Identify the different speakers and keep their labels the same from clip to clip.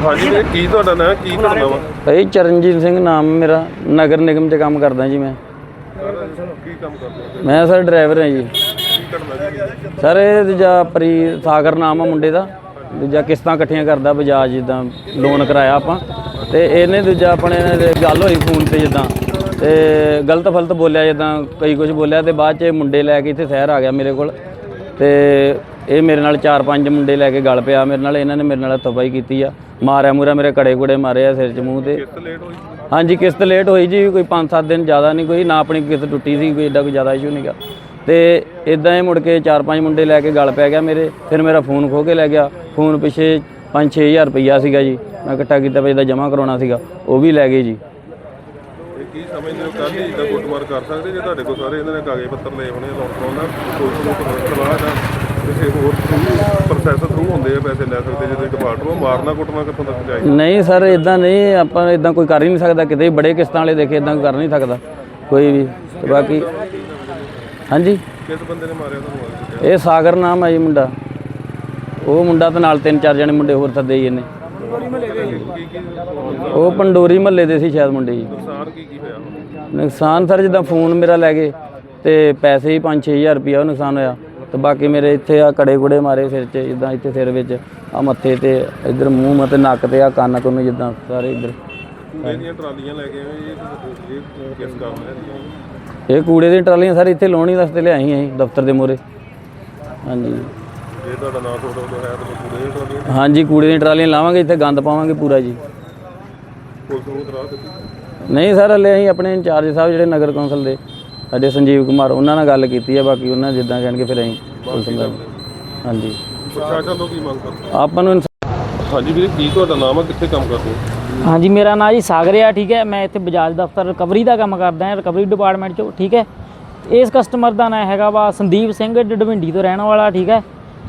Speaker 1: ਹਾਂਜੀ ਵੀਰੇ ਕੀ ਤੁਹਾਡਾ ਨਾਂ ਕੀ ਕਰਨਾ ਵਾ
Speaker 2: ਭਾਈ ਚਰਨਜੀਤ ਸਿੰਘ ਨਾਮ ਮੇਰਾ ਨਗਰ ਨਿਗਮ 'ਚ ਕੰਮ ਕਰਦਾ ਜੀ ਮੈਂ।
Speaker 1: ਕੀ ਕੰਮ ਕਰਦੇ ਹੋ
Speaker 2: ਮੈਂ ਸਰ ਡਰਾਈਵਰ ਹਾਂ ਜੀ।
Speaker 1: ਕੀ ਕਰਨਾ ਜੀ?
Speaker 2: ਸਰ ਇਹ ਦੂਜਾ ਪ੍ਰੀ ਸਾਗਰ ਨਾਮ ਆ ਮੁੰਡੇ ਦਾ। ਦੂਜਾ ਕਿਸ਼ਤਾਂ ਇਕੱਠੀਆਂ ਕਰਦਾ ਬਜਾਜ ਜਿੱਦਾਂ ਲੋਨ ਕਰਾਇਆ ਆਪਾਂ। ਤੇ ਇਹਨੇ ਦੂਜਾ ਆਪਣੇ ਨਾਲ ਗੱਲ ਹੋਈ ਫੋਨ ਤੇ ਜਿੱਦਾਂ। ਤੇ ਗਲਤ ਫਲਤ ਬੋਲਿਆ ਜਿੱਦਾਂ ਕਈ ਕੁਝ ਬੋਲਿਆ ਤੇ ਬਾਅਦ ਚ ਇਹ ਮੁੰਡੇ ਲੈ ਕੇ ਇੱਥੇ ਸ਼ਹਿਰ ਆ ਗਿਆ ਮੇਰੇ ਕੋਲ। ਤੇ ਇਹ ਮੇਰੇ ਨਾਲ ਚਾਰ ਪੰਜ ਮੁੰਡੇ ਲੈ ਕੇ ਗੱਲ ਪਿਆ ਮੇਰੇ ਨਾਲ ਇਹਨਾਂ ਨੇ ਮੇਰੇ ਨਾਲ ਤਬਾਈ ਕੀਤੀ ਆ। ਮਾਰਿਆ ਮੂਰਾ ਮੇਰੇ ਕੜੇ ਕੁੜੇ ਮਾਰੇ ਆ ਸਿਰ 'ਚ ਮੂੰਹ ਤੇ।
Speaker 1: ਕਿਸ਼ਤ ਲੇਟ ਹੋਈ
Speaker 2: ਹਾਂਜੀ ਕਿਸ਼ਤ ਲੇਟ ਹੋਈ ਜੀ ਕੋਈ 5-7 ਦਿਨ ਜ਼ਿਆਦਾ ਨਹੀਂ ਕੋਈ ਨਾ ਆਪਣੀ ਕਿਸ਼ਤ ਟੁੱਟੀ ਸੀ ਕੋਈ ਏਡਾ ਕੋਈ ਜ਼ਿਆਦਾ ਇਸ਼ੂ ਨਹੀਂਗਾ ਤੇ ਇਦਾਂ ਹੀ ਮੁੜ ਕੇ 4-5 ਮੁੰਡੇ ਲੈ ਕੇ ਗੱਲ ਪੈ ਗਿਆ ਮੇਰੇ ਫਿਰ ਮੇਰਾ ਫੋਨ ਖੋ ਕੇ ਲੈ ਗਿਆ। ਫੋਨ ਪਿੱਛੇ 5-6000 ਰੁਪਈਆ ਸੀਗਾ ਜੀ ਮੈਂ ਇਕੱਠਾ ਕੀਤਾ ਵੀ ਇਹਦਾ ਜਮ੍ਹਾਂ ਕਰਾਉਣਾ ਸੀਗਾ ਉਹ ਵੀ ਲੈ ਗਏ ਜੀ।
Speaker 1: ਇਹ ਕੀ ਸਮਝਦੇ ਹੋ ਕੱਲ ਹੀ ਜਿੱਦਾਂ ਕੁੱਟਮਾਰ ਕਰ ਸਕਦੇ ਜੇ ਤੁਹਾਡੇ ਕੋਲ ਸਾਰੇ ਇਹਨਾਂ ਨੇ ਕਾਗਜ਼ ਪੱਤਰ ਲਏ ਹੋਣੇ ਕਰਾਉਣ ਦਾ ਨੂੰ ਸਲਾਹ ਦਾ ਕਿਸੇ ਹੋਰ ਪ੍ਰੋਸੈਸ ਥਰੂ ਹੁੰਦੇ ਆ ਪੈਸੇ ਲੈ ਸਕਦੇ ਜੇ ਤੁਸੀਂ ਡਿਫਾਲਟਰ ਹੋ ਮਾਰਨਾ ਕੁੱਟਣਾ ਕਿੱਥੋਂ ਤੱਕ ਜਾਏ?
Speaker 2: ਨਹੀਂ ਸਰ ਇਦਾਂ ਨਹੀਂ ਆਪਾਂ ਇਦਾਂ ਕੋਈ ਕਰ ਹੀ ਨਹੀਂ ਸਕਦਾ ਕਿਤੇ ਵੀ ਬੜੇ ਕਿਸ਼ਤਾਂ ਵਾਲੇ ਦੇਖੇ ਇਦਾਂ ਕਰ ਨਹੀਂ ਸਕਦਾ ਕੋਈ ਵੀ। ਤੇ ਬਾਕੀ ਹਾਂਜੀ?
Speaker 1: ਕਿਸ ਬੰਦੇ ਨੇ ਮਾਰਿਆ ਤੁਹਾਨੂੰ
Speaker 2: ਇਹ ਸਾਗਰ ਨਾਮ ਹੈ ਜੀ ਮੁੰਡਾ। ਉਹ ਮੁੰਡਾ ਤੇ ਨਾਲ ਤਿੰਨ ਚਾਰ ਜਣੇ ਮੁੰਡੇ ਹੋਰ ਸੱਦੇ ਜੀ ਇਹਨੇ। ਉਹ ਪੰਡੋਰੀ ਮਹੱਲੇ ਦੇ ਸੀ ਸ਼ਾਇਦ ਮੁੰਡੇ ਜੀ।
Speaker 1: ਨੁਕਸਾਨ ਕੀ ਕੀ ਹੋਇਆ?
Speaker 2: ਨੁਕਸਾਨ ਸਰ ਜਿੱਦਾਂ ਫੋਨ ਮੇਰਾ ਲੈ ਗਏ ਤੇ ਪੈਸੇ ਹੀ 5-6000 ਰੁਪਇਆ ਉਹ ਨੁਕਸਾਨ ਹੋਇਆ। ਤੇ ਬਾਕੀ ਮੇਰੇ ਇੱਥੇ ਆ ਕੜੇ ਕੁੜੇ ਮਾਰੇ ਸਿਰ 'ਚ ਜਿੱਦਾਂ ਇੱਥੇ ਸਿਰ ਵਿੱਚ ਆ ਮੱਥੇ ਤੇ ਇੱਧਰ ਮੂੰਹ ਮਤੇ ਨੱਕ ਤੇ ਆ ਕੰਨ ਕੁੰਨ ਜਿੱਦਾਂ ਸਾਰੇ ਇੱਧਰ।
Speaker 1: ਕੂੜੇ ਦੀਆਂ ਟਰਾਲੀਆਂ ਲੈ ਕੇ ਆਏ ਇਹ ਕਿਸ ਕਾਰਨ ਹੈ
Speaker 2: ਇਹ ਕੂੜੇ ਦੀਆਂ ਟਰਾਲੀਆਂ ਸਰ ਇੱਥੇ ਲਾਉਣੀ ਵਾਸਤੇ ਲਿਆਈ ਅਸੀਂ ਦਫ਼ਤਰ ਦੇ ਮੂਹਰੇ। ਹਾਂਜੀ।
Speaker 1: ਜੇ ਤੁਹਾਡਾ ਨਾਮ ਫੋਟੋ ਤੋਂ ਹੈ ਤਾਂ ਕੂੜੇ ਦੀਆਂ ਟਰਾਲੀਆਂ
Speaker 2: ਹਾਂਜੀ ਕੂੜੇ ਦੀਆਂ ਟਰਾਲੀਆਂ ਲਾਵਾਂਗੇ ਇੱਥੇ ਗੰਦ ਪਾਵਾਂਗੇ ਪੂਰਾ ਜੀ। ਨਹੀਂ ਸਰ ਹਲੇ ਅਸੀਂ ਆਪਣੇ ਇੰਚਾਰਜ ਸਾਹਿਬ ਜਿਹੜੇ ਨਗਰ ਕੌਂਸਲ ਦੇ ਸਾਡੇ ਸੰਜੀਵ ਕੁਮਾਰ ਉਹਨਾਂ ਨਾਲ ਗੱਲ ਕੀਤੀ ਹੈ ਬਾਕੀ ਉਹਨਾਂ ਜਿੱਦਾਂ ਕਹਿਣਗੇ ਫਿਰ ਅਸੀਂ ਪੁਲਿਸ ਨੂੰ ਹਾਂਜੀ।
Speaker 1: ਪ੍ਰਸ਼ਾਸਨ ਤੋਂ ਕੀ ਮੰਗ ਕਰਦੇ
Speaker 2: ਆਪਾਂ ਨੂੰ
Speaker 1: ਹਾਂਜੀ ਵੀਰੇ ਕੀ ਤੁਹਾਡਾ ਨਾਮ ਹੈ ਕਿੱਥੇ ਕੰਮ ਕਰਦੇ ਹੋ?
Speaker 3: ਹਾਂਜੀ ਮੇਰਾ ਨਾਂ ਜੀ ਸਾਗਰ ਆ ਠੀਕ ਹੈ। ਮੈਂ ਇੱਥੇ ਬਜਾਜ ਦਫ਼ਤਰ ਰਿਕਵਰੀ ਦਾ ਕੰਮ ਕਰਦਾ ਹਾਂ ਰਿਕਵਰੀ ਡਿਪਾਰਟਮੈਂਟ 'ਚ ਠੀਕ ਹੈ। ਇਸ ਕਸਟਮਰ ਦਾ ਨਾਂ ਹੈਗਾ ਵਾ ਸੰਦੀਪ ਸਿੰਘ ਡਡਵਿੰਡੀ ਤੋਂ ਰਹਿਣ ਵਾਲਾ ਠੀਕ ਹੈ।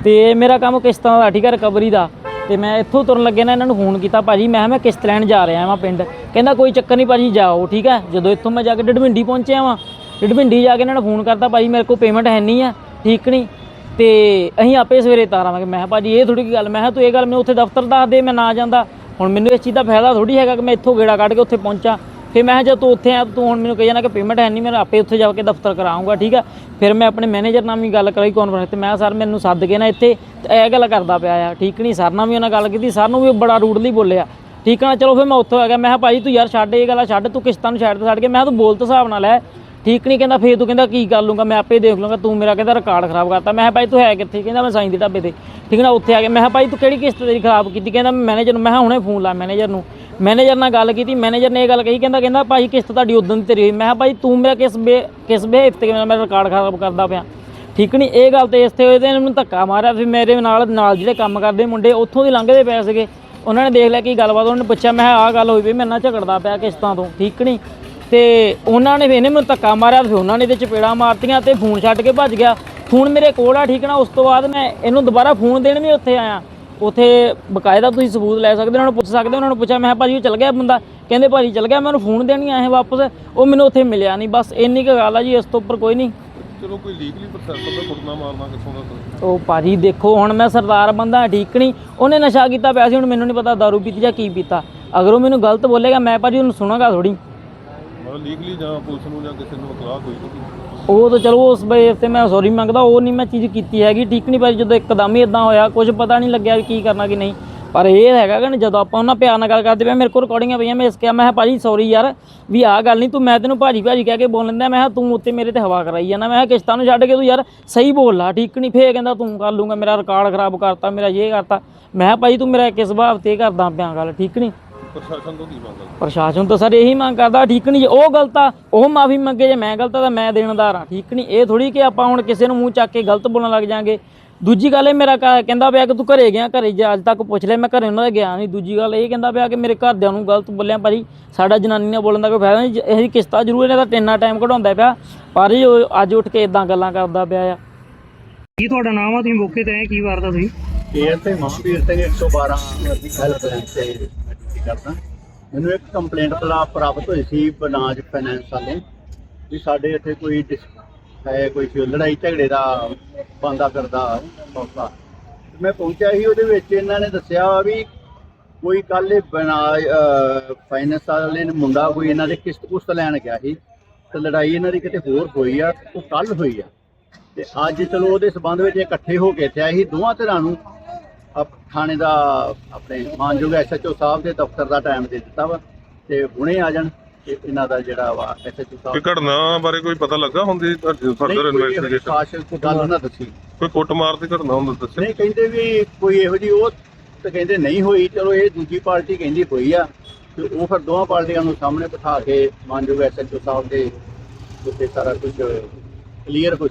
Speaker 3: ਤੇ ਮੇਰਾ ਕੰਮ ਕਿਸ਼ਤਾਂ ਦਾ ਠੀਕ ਹੈ ਰਿਕਵਰੀ ਦਾ। ਤੇ ਮੈਂ ਇੱਥੋਂ ਤੁਰਨ ਲੱਗੇ ਨਾ ਇਹਨਾਂ ਨੂੰ ਫੋਨ ਕੀਤਾ ਭਾਜੀ ਮੈਂ ਕਿਹਾ ਮੈਂ ਕਿਸ਼ਤ ਲੈਣ ਜਾ ਰਿਹਾ ਵਾਂ ਪਿੰਡ। ਕਹਿੰਦਾ ਕੋਈ ਚੱਕਰ ਨਹੀਂ ਭਾਜੀ ਜਾਓ ਠੀਕ ਹੈ। ਜਦੋਂ ਇੱਥੋਂ ਮੈਂ ਜਾ ਕੇ ਡਡਵਿੰਡੀ ਪਹੁੰਚਿਆ ਵਾਂ ਡਡਵਿੰਡੀ ਜਾ ਕੇ ਇਹਨਾਂ ਨੂੰ ਫੋਨ ਕਰਤਾ, ਭਾਜੀ, ਮੇਰੇ ਕੋਲ ਪੇਮੈਂਟ ਹੈ ਨਹੀਂ ਆ, ਠੀਕ ਨਹੀਂ। ਤੇ ਅਸੀਂ ਆਪੇ ਸਵੇਰੇ ਤਾਰਾਂਗੇ ਮੈਂ ਕਿਹਾ, ਭਾਜੀ, ਇਹ ਥੋੜੀ ਗੱਲ, ਮੈਂ ਕਿਹਾ, ਤੂੰ ਇਹ ਗੱਲ ਮੈਂ ਉੱਥੇ ਦਫ਼ਤਰ ਦੱਸ ਦੇ, ਮੈਂ ਨਾ ਜਾਂਦਾ। ਹੁਣ ਮੈਨੂੰ ਇਸ ਚੀਜ਼ ਦਾ ਫਾਇਦਾ ਥੋੜੀ ਹੈਗਾ ਕਿ ਮੈਂ ਇੱਥੋਂ ਗੇੜਾ ਕੱਢ ਕੇ ਉੱਥੇ ਪਹੁੰਚਾਂ। ਫਿਰ ਮੈਂ ਕਿਹਾ ਜੇ ਤੂੰ ਉੱਥੇ ਆ, ਤੂੰ ਹੁਣ ਮੈਨੂੰ ਕਹੀ ਜਾਣਾ ਕਿ ਪੇਮੈਂਟ ਹੈ ਨਹੀਂ, ਮੈਂ ਆਪੇ ਉੱਥੇ ਜਾ ਕੇ ਦਫ਼ਤਰ ਕਰਾਉਂਗਾ ਠੀਕ ਆ? ਫਿਰ ਮੈਂ ਆਪਣੇ ਮੈਨੇਜਰ ਨਾਲ ਵੀ ਗੱਲ ਕਰਾਈ ਕਾਨਫਰੰਸ ਤੇ। ਮੈਂ ਸਰ, ਮੈਨੂੰ ਸੱਦ ਕੇ ਨਾ ਇੱਥੇ, ਤੇ ਇਹ ਗੱਲ ਕਰਦਾ ਪਿਆ ਆ, ਠੀਕ ਨਹੀਂ? ਸਰ ਨਾਲ ਵੀ ਉਹਨਾਂ ਗੱਲ ਕੀਤੀ, ਸਰ ਨੂੰ ਵੀ ਬੜਾ ਰੂਡਲੀ ਬੋਲਿਆ। ਠੀਕ ਆ ਨਾ ਚਲੋ ਫਿਰ ਮੈਂ ਉੱਥੋਂ ਆ ਗਿਆ। ਮੈਂ ਕਿਹਾ, ਭਾਜੀ, ਤੂੰ ਯਾਰ ਛੱਡ, ਇਹ ਗੱਲਾਂ ਛੱਡ, ਤੂੰ ਕਿਸ਼ਤਾਂ ਨੂੰ ਛੱਡ ਤੇ ਛੱਡ ਕੇ। ਮੈਂ ਕਿਹਾ, ਤੂੰ ਬੋਲ ਤੇ ਹਿਸਾਬ ਨਾਲ ਹੈ ਠੀਕ ਨਹੀਂ, ਕਹਿੰਦਾ ਫੇਰ ਤੂੰ ਕਹਿੰਦਾ ਕੀ ਕਰ ਲੂੰਗਾ ਮੈਂ ਆਪੇ ਦੇਖ ਲੂੰਗਾ ਤੂੰ ਮੇਰਾ ਕਹਿੰਦਾ ਰਿਕਾਰਡ ਖਰਾਬ ਕਰਤਾ। ਮੈਂ ਕਿਹਾ ਭਾਈ ਤੂੰ ਹੈ ਕਿੱਥੇ? ਕਹਿੰਦਾ ਮੈਂ ਸਾਈਂ ਦੇ ਢਾਬੇ ਤੇ। ਠੀਕ ਨਾ, ਉੱਥੇ ਆ ਗਿਆ। ਮੈਂ ਕਿਹਾ ਭਾਈ ਤੂੰ ਕਿਹੜੀ ਕਿਸ਼ਤ ਤੇਰੀ ਖਰਾਬ ਕੀਤੀ? ਕਹਿੰਦਾ ਮੈਨੇਜਰ ਨੂੰ, ਮੈਂ ਕਿਹਾ ਹੁਣੇ ਫੋਨ ਲਾ ਮੈਨੇਜਰ ਨੂੰ। ਮੈਨੇਜਰ ਨਾਲ ਗੱਲ ਕੀਤੀ ਮੈਨੇਜਰ ਨੇ ਇਹ ਗੱਲ ਕਹੀ, ਕਹਿੰਦਾ ਕਹਿੰਦਾ ਭਾਈ ਕਿਸ਼ਤ ਤੁਹਾਡੀ ਉਦੋਂ ਦੀ ਤੇਰੀ ਹੋਈ। ਮੈਂ ਕਿਹਾ ਭਾਈ ਤੂੰ ਮੇਰਾ ਕਿਸ ਬੇ ਕਿਸ ਬੇ ਤੇ ਮੇਰਾ ਰਿਕਾਰਡ ਖਰਾਬ ਕਰਦਾ ਪਿਆ? ਠੀਕ ਨਹੀਂ, ਇਹ ਗੱਲ ਤੇ ਇਸ ਤੇ ਹੋਏ ਤੇ ਇਹਨੂੰ ਧੱਕਾ ਮਾਰਿਆ ਫਿਰ ਮੇਰੇ ਨਾਲ ਨਾਲ ਜਿਹੜੇ ਕੰਮ ਕਰਦੇ ਮੁੰਡੇ, ਉੱਥੋਂ ਦੀ ਲੰਘਦੇ ਪਏ ਸੀਗੇ। ਉਹਨਾਂ ਨੇ ਦੇਖ ਲਿਆ ਕੀ ਗੱਲਬਾਤ, ਉਹਨਾਂ ਨੇ ਪੁੱਛਿਆ, ਮੈਂ ਕਿਹਾ ਆਹ ਗੱਲ ਹੋਈ ਵੀ ਮੇਰੇ ਨਾਲ ਝਗੜਦਾ ਪਿਆ ਕਿਸ਼ਤਾਂ ਤੋਂ। ਠੀਕ ਨਹੀਂ ਤੇ ਉਹਨਾਂ ਨੇ ਵੀ ਇਹਨੇ ਮੈਨੂੰ ਧੱਕਾ ਮਾਰਿਆ ਫਿਰ ਉਹਨਾਂ ਨੇ ਇਹਦੇ ਚਪੇੜਾਂ ਮਾਰਤੀਆਂ ਤੇ ਫੋਨ ਛੱਡ ਕੇ ਭੱਜ ਗਿਆ। ਫੋਨ ਮੇਰੇ ਕੋਲ ਆ ਠੀਕ ਨਾ ਉਸ ਤੋਂ ਬਾਅਦ ਮੈਂ ਇਹਨੂੰ ਦੁਬਾਰਾ ਫੋਨ ਦੇਣ ਵੀ ਉੱਥੇ ਆਇਆ। ਉੱਥੇ ਬਕਾਇਦਾ ਤੁਸੀਂ ਸਬੂਤ ਲੈ ਸਕਦੇ ਹੋ ਉਹਨਾਂ ਨੂੰ ਪੁੱਛ ਸਕਦੇ ਹੋ ਉਹਨਾਂ ਨੂੰ ਪੁੱਛਿਆ ਮੈਂ ਭਾਜੀ ਉਹ ਚਲ ਗਿਆ ਬੰਦਾ। ਕਹਿੰਦੇ ਭਾਜੀ ਚਲ ਗਿਆ ਮੈਂ ਉਹਨੂੰ ਫੋਨ ਦੇਣ ਹੀ ਆਇਆ ਵਾਪਸ ਉਹ ਮੈਨੂੰ ਉੱਥੇ ਮਿਲਿਆ ਨਹੀਂ। ਬਸ ਇੰਨੀ ਕੁ ਗੱਲ ਆ ਜੀ ਇਸ ਤੋਂ ਉੱਪਰ ਕੋਈ ਨਹੀਂ।
Speaker 1: ਚਲੋ ਕੋਈ ਲੀਗਲੀ ਪ੍ਰੋਸੈਸ ਹੁੰਦਾ ਕੁੱਟਣਾ ਮਾਰਨਾ ਕਿੱਥੋਂ ਦਾ?
Speaker 3: ਉਹ ਭਾਜੀ ਦੇਖੋ ਹੁਣ ਮੈਂ ਸਰਦਾਰ ਬੰਦਾ ਠੀਕ ਨਹੀਂ। ਉਹਨੇ ਨਸ਼ਾ ਕੀਤਾ ਪਿਆ ਸੀ ਹੁਣ ਮੈਨੂੰ ਨਹੀਂ ਪਤਾ ਦਾਰੂ ਪੀਤੀ ਜਾਂ ਕੀ ਪੀਤਾ। ਅਗਰ ਉਹ ਮੈਨੂੰ ਗਲਤ ਬੋਲੇਗਾ ਮੈਂ ਭਾਜੀ ਉਹਨੂੰ ਸੁਣਾਗਾ ਥੋੜੀ
Speaker 1: ਲੀਗਲੀ ਜਾਂ ਪੁਲਿਸ ਨੂੰ ਜਾਂ ਕਿਸੇ ਨੂੰ ਇਤਲਾਹ ਹੋਈ ਤੁਸੀਂ
Speaker 3: ਉਹ ਤਾਂ ਚਲੋ ਉਸ ਬੇਸ ਤੇ ਮੈਂ ਸੌਰੀ ਮੰਗਦਾ, ਉਹ ਨਹੀਂ ਮੈਂ ਚੀਜ਼ ਕੀਤੀ ਹੈਗੀ, ਠੀਕ ਨਹੀਂ ਭਾਜੀ ਜਦੋਂ ਇੱਕਦਮ ਹੀ ਇਦਾਂ ਹੋਇਆ ਕੁਝ ਪਤਾ ਨਹੀਂ ਲੱਗਿਆ ਵੀ ਕੀ ਕਰਨਾ ਕੀ ਨਹੀਂ। ਪਰ ਇਹ ਹੈਗਾ ਕਿ ਜਦੋਂ ਆਪਾਂ ਉਹਨਾਂ ਪਿਆਰ ਨਾਲ ਗੱਲ ਕਰਦੇ ਪਏ, ਮੇਰੇ ਕੋਲ ਰਿਕਾਰਡਿੰਗਾਂ ਪਈਆਂ, ਮੈਂ ਇਸ ਕਿਹਾ, ਮੈਂ ਕਿਹਾ, ਭਾਜੀ ਸੌਰੀ ਯਾਰ, ਵੀ ਆਹ ਗੱਲ ਨਹੀਂ, ਤੂੰ ਮੈਂ ਤੈਨੂੰ ਭਾਜੀ ਭਾਜੀ ਕਹਿ ਕੇ ਬੋਲ ਲੈਂਦਾ, ਮੈਂ ਕਿਹਾ, ਤੂੰ ਉੱਤੇ ਮੇਰੇ ਤੇ ਹਵਾ ਕਰਾਈ ਜਾਂਦਾ, ਮੈਂ ਕਿਹਾ, ਕਿਸ਼ਤਾਂ ਨੂੰ ਛੱਡ ਕੇ ਤੂੰ ਯਾਰ ਸਹੀ ਬੋਲ ਲਾ, ਠੀਕ ਨਹੀਂ, ਫੇਰ ਕਹਿੰਦਾ ਤੂੰ ਕਰ ਲੂੰਗਾ ਮੇਰਾ ਰਿਕਾਰਡ ਖਰਾਬ ਕਰਤਾ, ਮੇਰਾ ਇਹ ਕਰਤਾ। ਮੈਂ ਕਿਹਾ ਭਾਜੀ ਤੂੰ ਮੇਰਾ ਕਿਸ ਭਾਵ ਤੇ ਕਰਦਾ ਪਿਆ ਗੱਲ, ਠੀਕ ਨਹੀਂ?
Speaker 1: ਪ੍ਰਸ਼ਾਸਨ ਤੋਂ ਕੀ ਮੰਗ ਕਰਦੇ?
Speaker 3: ਪ੍ਰਸ਼ਾਸਨ ਤੋਂ ਸਰ ਇਹੀ ਮੰਗ ਕਰਦਾ ਠੀਕ ਨਹੀਂ ਜੇ ਉਹ ਗਲਤ ਆ ਉਹ ਮਾਫੀ ਮੰਗੇ ਜੇ ਮੈਂ ਗਲਤ ਆ ਤਾਂ ਮੈਂ ਦੇਣਦਾਰ ਆ ਠੀਕ ਨਹੀਂ ਇਹ ਥੋੜੀ ਕਿ ਆਪਾਂ ਹੁਣ ਕਿਸੇ ਨੂੰ ਮੂੰਹ ਚੱਕ ਕੇ ਗਲਤ ਬੋਲਣ ਲੱਗ ਜਾਾਂਗੇ। ਦੂਜੀ ਗੱਲ ਇਹ ਮੇਰਾ ਕਹਿੰਦਾ ਪਿਆ ਕਿ ਤੂੰ ਘਰੇ ਗਿਆ ਘਰੇ ਜਾ ਅੱਜ ਤੱਕ ਪੁੱਛ ਲੈ ਮੈਂ ਘਰੇ ਉਹਨਾਂ ਦੇ ਗਿਆ ਨਹੀਂ। ਦੂਜੀ ਗੱਲ ਇਹ ਕਹਿੰਦਾ ਪਿਆ ਕਿ ਮੇਰੇ ਘਰਦਿਆਂ ਨੂੰ ਗਲਤ ਬੋਲਿਆ ਭਾਜੀ ਸਾਡਾ ਜਨਾਨੀ ਨਾਲ ਬੋਲਣ ਦਾ ਕੋਈ ਫਾਇਦਾ ਨਹੀਂ ਇਹ ਕਿਸ਼ਤਾ ਜ਼ਰੂਰ ਇਹਨਾਂ ਦਾ ਟੈਨਾ ਟਾਈਮ ਕਢਾਉਂਦਾ ਪਿਆ ਪਰ ਇਹ ਉਹ ਅੱਜ ਉੱਠ ਕੇ ਇਦਾਂ ਗੱਲਾਂ ਕਰਦਾ ਪਿਆ ਆ।
Speaker 4: ਕੀ ਤੁਹਾਡਾ ਨਾਮ ਆ? ਤੁਸੀਂ ਮੌਕੇ ਤੇ ਆਏ ਕੀ ਵਾਰਦਾ ਤੁਸੀਂ
Speaker 5: ਏਅਰ ਤੇ ਮਹਾਂਵੀਰ ਸਿੰਘ 112 ਹੈਲਪਲਾਈਨ ਤੇ ਕਰਦਾ। ਮੈਨੂੰ ਇੱਕ ਕੰਪਲੇਂਟ ਪ੍ਰਾਪਤ ਹੋਈ ਸੀ ਬਨਾਜ ਫਾਈਨੈਂਸ ਵੱਲੋਂ, ਵੀ ਸਾਡੇ ਇੱਥੇ ਕੋਈ ਹੈ ਕੋਈ ਲੜਾਈ ਝਗੜੇ ਦਾ ਬੰਦਾ ਕਰਦਾ ਮੌਕਾ ਮੈਂ ਪਹੁੰਚਿਆ ਸੀ, ਉਹਦੇ ਵਿੱਚ ਇਹਨਾਂ ਨੇ ਦੱਸਿਆ ਵੀ ਕੋਈ ਕੱਲ ਇਹ ਬਣਾ ਫਾਈਨੈਂਸ ਵਾਲੇ ਨੇ ਮੁੰਡਾ ਕੋਈ ਇਹਨਾਂ ਦੇ ਕਿਸ਼ਤ ਕੁਸ਼ਤ ਲੈਣ ਗਿਆ ਸੀ, ਤੇ ਲੜਾਈ ਇਹਨਾਂ ਦੀ ਕਿਤੇ ਹੋਰ ਹੋਈ ਆ, ਉਹ ਕੱਲ ਹੋਈ ਆ। ਤੇ ਅੱਜ ਚਲੋ ਉਹਦੇ ਸਬੰਧ ਵਿੱਚ ਇਕੱਠੇ ਹੋ ਕੇ ਇੱਥੇ ਆਏ ਸੀ, ਦੋਵਾਂ ਧਿਰਾਂ ਨੂੰ ਥਾਣੇ ਦਾ ਆਪਣੇ ਮਾਨਯੋਗ ਐਸਐਚਓ ਸਾਹਿਬ ਦੇ ਦਫ਼ਤਰ ਦਾ ਟਾਈਮ ਦੇ ਦਿੱਤਾ ਵਾ ਤੇ ਹੁਣੇ ਆ ਜਾਣ ਤੇ ਇਹਨਾਂ ਦਾ ਜਿਹੜਾ ਵਾ ਐਸਐਚਓ
Speaker 1: ਕਿ
Speaker 5: ਸਾਹਿਬ
Speaker 1: ਘਟਨਾ ਬਾਰੇ ਕੋਈ ਪਤਾ ਲੱਗਾ ਹੁੰਦੀ ਫਰਦਰ
Speaker 5: ਕੋਈ
Speaker 1: ਇਨਵੈਸਟੀਗੇਸ਼ਨ
Speaker 5: ਖਾਸ ਕੋਈ ਗੱਲ ਉਹਨਾਂ ਦੱਸੀ।
Speaker 1: ਕੋਈ ਕੁੱਟਮਾਰ ਦੀ ਘਟਨਾ ਹੁੰਦਾ ਦੱਸੇ?
Speaker 5: ਨਹੀਂ ਕਹਿੰਦੇ ਵੀ ਕੋਈ ਇਹੋ ਜੀ ਉਹ ਤਾਂ ਕਹਿੰਦੇ ਨਹੀਂ ਹੋਈ ਚਲੋ ਇਹ ਦੂਜੀ ਪਾਰਟੀ ਕਹਿੰਦੀ ਹੋਈ ਆ ਤੇ ਉਹ ਫਿਰ ਦੋਵਾਂ ਪਾਰਟੀਆਂ ਨੂੰ ਸਾਹਮਣੇ ਬਿਠਾ ਕੇ ਮਾਨਯੋਗ ਐਸਐਚਓ ਸਾਹਿਬ ਦੇ ਉੱਤੇ ਸਾਰਾ ਕੁਝ ਕਲੀਅਰ ਹੋ